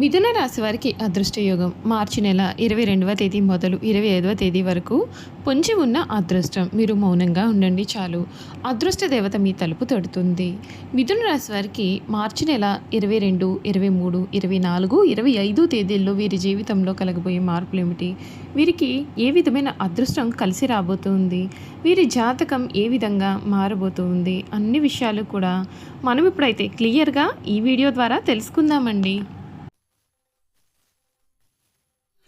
మిథున రాశి వారికి అదృష్టయోగం. మార్చి నెల ఇరవై రెండవ తేదీ మొదలు ఇరవై ఐదవ తేదీ వరకు పొంచి ఉన్న అదృష్టం. మీరు మౌనంగా ఉండండి చాలు. అదృష్ట దేవత మీ తలుపు తడుతుంది. మిథున రాశి వారికి మార్చి నెల ఇరవై రెండు ఇరవై మూడు ఇరవై నాలుగు ఇరవై ఐదు తేదీల్లో వీరి జీవితంలో కలగబోయే మార్పులు ఏమిటి వీరికి ఏ విధమైన అదృష్టం కలిసి రాబోతుంది? వీరి జాతకం ఏ విధంగా మారబోతుంది? అన్ని విషయాలు కూడా మనం ఇప్పుడైతే క్లియర్గా ఈ వీడియో ద్వారా తెలుసుకుందామండి.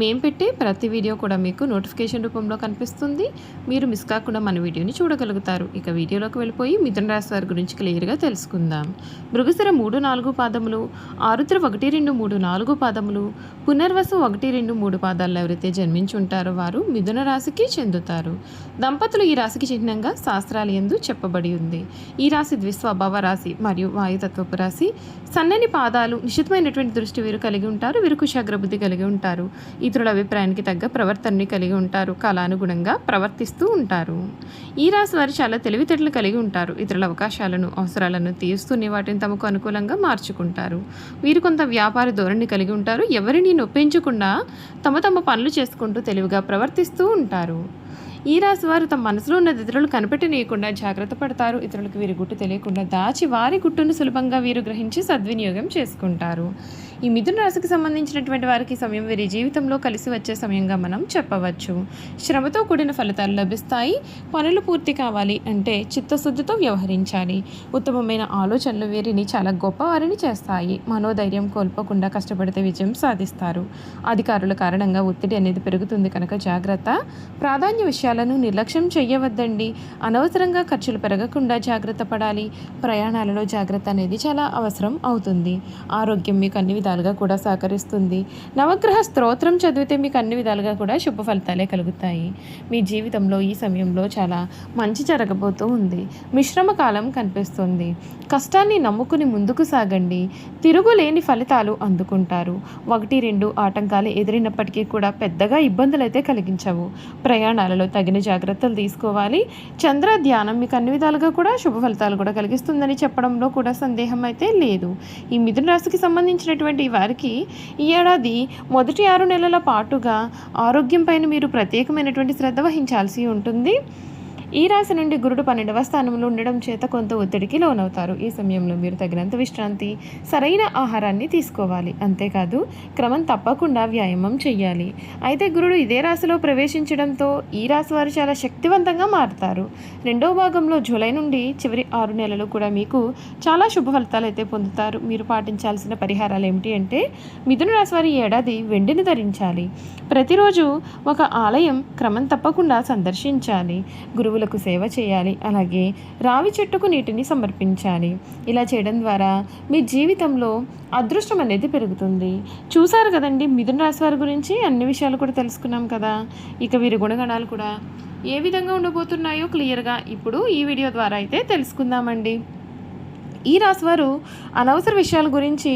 మేము పెట్టే ప్రతి వీడియో కూడా మీకు నోటిఫికేషన్ రూపంలో కనిపిస్తుంది. మీరు మిస్ కాకుండా మన వీడియోని చూడగలుగుతారు. ఇక వీడియోలోకి వెళ్ళిపోయి మిథున రాశి వారి గురించి క్లియర్గా తెలుసుకుందాం. మృగశిర మూడు నాలుగు పాదములు ఆరుద్ర ఒకటి రెండు మూడు నాలుగు పాదములు పునర్వసు ఒకటి రెండు మూడు పాదాల్లో ఎవరైతే జన్మించి ఉంటారో వారు మిథున రాశికి చెందుతారు. దంపతులు ఈ రాశికి చిహ్నంగా శాస్త్రాలు ఎందు చెప్పబడి ఉంది. ఈ రాశి ద్విస్వభావ రాశి మరియు వాయుతత్వపు రాశి. సన్నని పాదాలు నిశ్చితమైనటువంటి దృష్టి వీరు కలిగి ఉంటారు. వీరు కుశాగ్రబుద్ధి కలిగి ఉంటారు. ఇతరుల అభిప్రాయానికి తగ్గ ప్రవర్తనని కలిగి ఉంటారు. కాలానుగుణంగా ప్రవర్తిస్తూ ఉంటారు. ఈ రాశి వారు చాలా తెలివితేటలు కలిగి ఉంటారు. ఇతరుల అవకాశాలను అవసరాలను తీరుస్తూనే వాటిని తమకు అనుకూలంగా మార్చుకుంటారు. వీరు కొంత వ్యాపార ధోరణి కలిగి ఉంటారు. ఎవరిని నొప్పించకుండా తమ తమ పనులు చేసుకుంటూ తెలివిగా ప్రవర్తిస్తూ ఉంటారు. ఈ రాశి వారు తమ మనసులో ఉన్నది ఇతరులు కనిపెట్టనీయకుండా జాగ్రత్త పడతారు. ఇతరులకు వీరి గుట్టు తెలియకుండా దాచి వారి గుట్టును సులభంగా వీరు గ్రహించి సద్వినియోగం చేసుకుంటారు. ఈ మిథున రాశికి సంబంధించినటువంటి వారికి సమయం వీరి జీవితంలో కలిసి వచ్చే సమయంగా మనం చెప్పవచ్చు. శ్రమతో కూడిన ఫలితాలు లభిస్తాయి. పనులు పూర్తి కావాలి అంటే చిత్తశుద్ధితో వ్యవహరించాలి. ఉత్తమమైన ఆలోచనలు వీరిని చాలా గొప్పవారిని చేస్తాయి. మనోధైర్యం కోల్పోకుండా కష్టపడితే విజయం సాధిస్తారు. అధికారుల కారణంగా ఒత్తిడి అనేది పెరుగుతుంది. కనుక జాగ్రత్త. ప్రాధాన్య విషయాలను నిర్లక్ష్యం చేయవద్దండి అనవసరంగా ఖర్చులు పెరగకుండా జాగ్రత్త పడాలి. ప్రయాణాలలో జాగ్రత్త అనేది చాలా అవసరం అవుతుంది. ఆరోగ్యం మీకు అన్ని విధాలుగా కూడా సహకరిస్తుంది. నవగ్రహ స్తోత్రం చదివితే మీకు అన్ని విధాలుగా కూడా శుభ ఫలితాలే కలుగుతాయి. మీ జీవితంలో ఈ సమయంలో చాలా మంచి జరగబోతూ ఉంది. మిశ్రమ కాలం కనిపిస్తుంది. కష్టాన్ని నమ్ముకుని ముందుకు సాగండి. తిరుగులేని ఫలితాలు అందుకుంటారు. ఒకటి రెండు ఆటంకాలు ఎదిరినప్పటికీ కూడా పెద్దగా ఇబ్బందులు అయితే కలిగించవు. ప్రయాణాలలో తగిన జాగ్రత్తలు తీసుకోవాలి. చంద్ర ధ్యానం మీకు అన్ని విధాలుగా కూడా శుభ ఫలితాలు కూడా కలిగిస్తుందని చెప్పడంలో కూడా సందేహం అయితే లేదు. ఈ మిథున రాశికి సంబంధించినటువంటి వారికి ఈ ఏడాది మొదటి ఆరు నెలల పాటుగా ఆరోగ్యం పైన మీరు ప్రత్యేకమైనటువంటి శ్రద్ధ వహించాల్సి ఉంటుంది. ఈ రాశి నుండి గురుడు పన్నెండవ స్థానంలో ఉండడం చేత కొంత ఒత్తిడికి లోనవుతారు. ఈ సమయంలో మీరు తగినంత విశ్రాంతి సరైన ఆహారాన్ని తీసుకోవాలి. అంతేకాదు క్రమం తప్పకుండా వ్యాయామం చేయాలి అయితే గురుడు ఇదే రాశిలో ప్రవేశించడంతో ఈ రాశి వారు చాలా శక్తివంతంగా మారుతారు. రెండవ భాగంలో జూలై నుండి చివరి ఆరు నెలలు కూడా మీకు చాలా శుభ ఫలితాలు అయితే పొందుతారు. మీరు పాటించాల్సిన పరిహారాలు ఏమిటి అంటే మిథున రాశి వారి ఏడాది వెండిని ధరించాలి. ప్రతిరోజు ఒక ఆలయం క్రమం తప్పకుండా సందర్శించాలి. గురువులకు సేవ చేయాలి. అలాగే రావి చెట్టుకు నీటిని సమర్పించాలి. ఇలా చేయడం ద్వారా మీ జీవితంలో అదృష్టం అనేది పెరుగుతుంది. చూసారు కదండి మిథున రాశి వారి గురించి? అన్ని విషయాలు కూడా తెలుసుకున్నాం కదా. ఇక వీరి గుణగణాలు కూడా ఏ విధంగా ఉండబోతున్నాయో క్లియర్గా ఇప్పుడు ఈ వీడియో ద్వారా అయితే తెలుసుకుందామండి. ఈ రాశివారు అనవసర విషయాల గురించి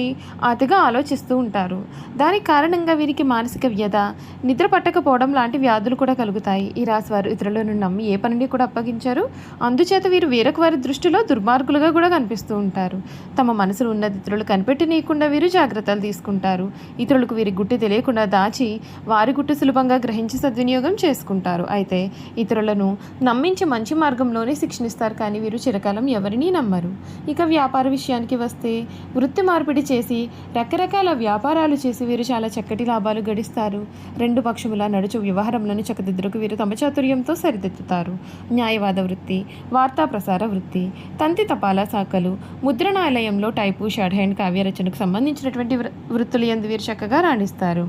అతిగా ఆలోచిస్తూ ఉంటారు. దానికి కారణంగా వీరికి మానసిక వ్యధ నిద్ర పట్టకపోవడం లాంటి వ్యాధులు కూడా కలుగుతాయి. ఈ రాశివారు ఇతరులను నమ్మి ఏ పనిని కూడా అప్పగించారు. అందుచేత వీరు వేరొక వారి దృష్టిలో దుర్మార్గులుగా కూడా కనిపిస్తూ ఉంటారు. తమ మనసులో ఉన్నది ఇతరులు కనిపెట్టనీయకుండా వీరు జాగ్రత్తలు తీసుకుంటారు. ఇతరులకు వీరి గుట్టు తెలియకుండా దాచి వారి గుట్టు సులభంగా గ్రహించి సద్వినియోగం చేసుకుంటారు. అయితే ఇతరులను నమ్మించి మంచి మార్గంలోనే శిక్షణిస్తారు కానీ వీరు చిరకాలం ఎవరినీ నమ్మరు. ఇక వ్యాపార విషయానికి వస్తే వృత్తి మార్పిడి చేసి రకరకాల వ్యాపారాలు చేసి వీరు చాలా చక్కటి లాభాలు గడిస్తారు. రెండు పక్షముల నడుచు వ్యవహారంలోని చక్కదిద్దరకు వీరు తమ చాతుర్యంతో సరిదిద్దుతారు. న్యాయవాద వృత్తి వార్తా ప్రసార వృత్తి తంతి తపాలా శాఖలు ముద్రణాలయంలో టైపు షార్ట్ హ్యాండ్ కావ్య రచనకు సంబంధించినటువంటి వృ- వృత్తులు ఎందు వీరు చక్కగా రాణిస్తారు.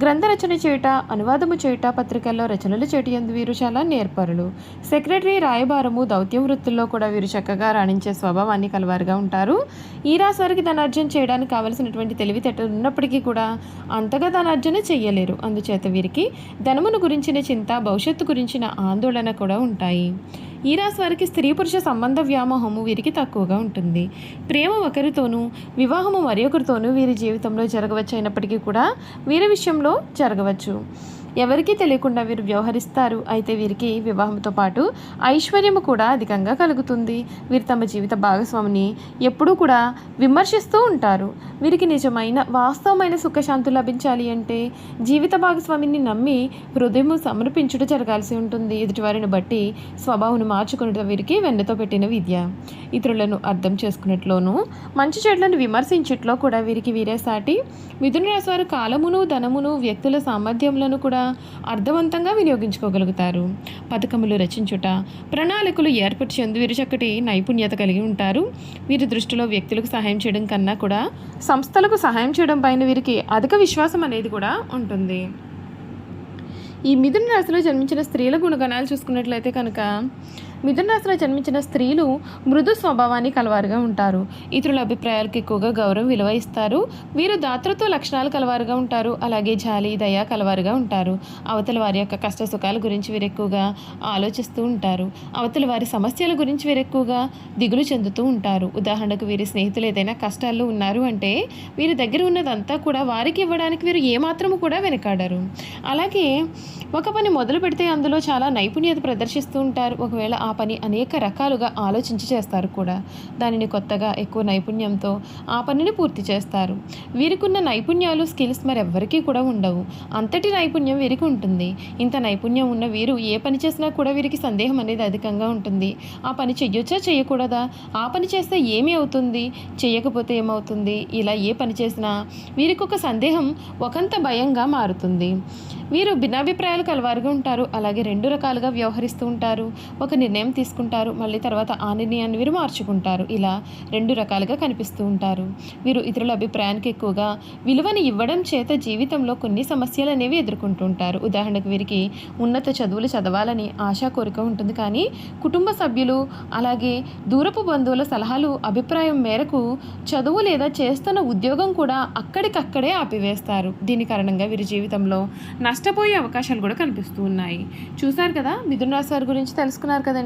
గ్రంథ రచన చేయుట అనువాదము చేయుట పత్రికల్లో రచనలు చేటి ఎందు వీరు చాలా నేర్పరులు. సెక్రటరీ రాయబారము దౌత్యం వృత్తుల్లో కూడా వీరు చక్కగా రాణించే స్వభావాన్ని కలవారు కలవారుగా ఉంటారు. ఈ రాశి వారికి ధనార్జన చేయడానికి కావలసినటువంటి తెలివితేటలు ఉన్నప్పటికీ కూడా అంతగా ధనార్జన చెయ్యలేరు. అందుచేత వీరికి ధనమును గురించిన చింత భవిష్యత్తు గురించిన ఆందోళన కూడా ఉంటాయి. ఈ రాశి వారికి స్త్రీ పురుష సంబంధ వ్యామోహము వీరికి తక్కువగా ఉంటుంది. ప్రేమ ఒకరితోనూ వివాహము మరొకరితోనూ వీరి జీవితంలో జరగవచ్చు అయినప్పటికీ కూడా వీరి విషయంలో జరగవచ్చు. ఎవరికీ తెలియకుండా వీరు వ్యవహరిస్తారు. అయితే వీరికి వివాహంతో పాటు ఐశ్వర్యము కూడా అధికంగా కలుగుతుంది. వీరు తమ జీవిత భాగస్వామిని ఎప్పుడూ కూడా విమర్శిస్తూ ఉంటారు. వీరికి నిజమైన వాస్తవమైన సుఖశాంతి లభించాలి అంటే జీవిత భాగస్వామిని నమ్మి హృదయము సమర్పించుట జరగాల్సి ఉంటుంది. ఎదుటివారిని బట్టి స్వభావం మార్చుకునేట వీరికి వెన్నతో పెట్టిన విద్య. ఇతరులను అర్థం చేసుకున్నట్లోనూ మంచి చెడులను విమర్శించుట్లో కూడా వీరికి వీరే సాటి మిథున రాశి వారు కాలమును ధనమును వ్యక్తుల సామర్థ్యములను కూడా అర్థవంతంగా వినియోగించుకోగలుగుతారు. పథకములు రచించుట ప్రణాళికలు ఏర్పరిచేందు వీరు చక్కటి నైపుణ్యత కలిగి ఉంటారు. వీరి దృష్టిలో వ్యక్తులకు సహాయం చేయడం కన్నా కూడా సంస్థలకు సహాయం చేయడం పైన వీరికి అధిక విశ్వాసం అనేది కూడా ఉంటుంది. ఈ మిథున రాశిలో జన్మించిన స్త్రీల గుణగణాలు చూసుకున్నట్లయితే కనుక మిథున రాశిలో జన్మించిన స్త్రీలు మృదు స్వభావాన్ని కలవారుగా ఉంటారు. ఇతరుల అభిప్రాయాలకు ఎక్కువగా గౌరవం విలువ ఇస్తారు. వీరు దాతృత్వ లక్షణాలు కలవారుగా ఉంటారు. అలాగే జాలి దయ కలవారుగా ఉంటారు. అవతల వారి యొక్క కష్ట సుఖాల గురించి వీరు ఎక్కువగా ఆలోచిస్తూ ఉంటారు. అవతల వారి సమస్యల గురించి వీరు ఎక్కువగా దిగులు చెందుతూ ఉంటారు. ఉదాహరణకు వీరి స్నేహితులు ఏదైనా కష్టాల్లో ఉన్నారు అంటే వీరి దగ్గర ఉన్నదంతా కూడా వారికి ఇవ్వడానికి వీరు ఏమాత్రము కూడా వెనకాడరు. అలాగే ఒక పని మొదలు పెడితే అందులో చాలా నైపుణ్యత ప్రదర్శిస్తూ ఉంటారు. ఒకవేళ ఆ పని అనేక రకాలుగా ఆలోచించి చేస్తారు కూడా. దానిని కొత్తగా ఎక్కువ నైపుణ్యంతో ఆ పనిని పూర్తి చేస్తారు. వీరికున్న నైపుణ్యాలు స్కిల్స్ మరెవ్వరికీ కూడా ఉండవు. అంతటి నైపుణ్యం వీరికి ఉంటుంది. ఇంత నైపుణ్యం ఉన్న వీరు ఏ పని చేసినా కూడా వీరికి సందేహం అనేది అధికంగా ఉంటుంది. ఆ పని చెయ్యొచ్చా చేయకూడదా ఆ పని చేస్తే ఏమి అవుతుంది? చేయకపోతే ఏమవుతుంది? ఇలా ఏ పని చేసినా వీరికి ఒక సందేహం ఒకంత భయంగా మారుతుంది. వీరు భిన్నాభిప్రాయాలు కలవారుగా ఉంటారు. అలాగే రెండు రకాలుగా వ్యవహరిస్తూ ఉంటారు. ఒక నిర్ణయం తీసుకుంటారు. మళ్ళీ తర్వాత ఆ నిర్ణయాన్ని వీరు మార్చుకుంటారు. ఇలా రెండు రకాలుగా కనిపిస్తూ ఉంటారు. వీరు ఇతరుల అభిప్రాయానికి ఎక్కువగా విలువని ఇవ్వడం చేత జీవితంలో కొన్ని సమస్యలు అనేవి ఎదుర్కొంటూ ఉంటారు. ఉదాహరణకు వీరికి ఉన్నత చదువులు చదవాలని ఆశా కోరిక ఉంటుంది. కానీ కుటుంబ సభ్యులు అలాగే దూరపు బంధువుల సలహాలు అభిప్రాయం మేరకు చదువు లేదా చేస్తున్న ఉద్యోగం కూడా అక్కడికక్కడే ఆపివేస్తారు. దీని కారణంగా వీరి జీవితంలో నష్టపోయే అవకాశాలు కూడా కనిపిస్తూ ఉన్నాయి. చూశారు కదా? మిథున రాశి వారి గురించి తెలుసుకున్నారు కదండి?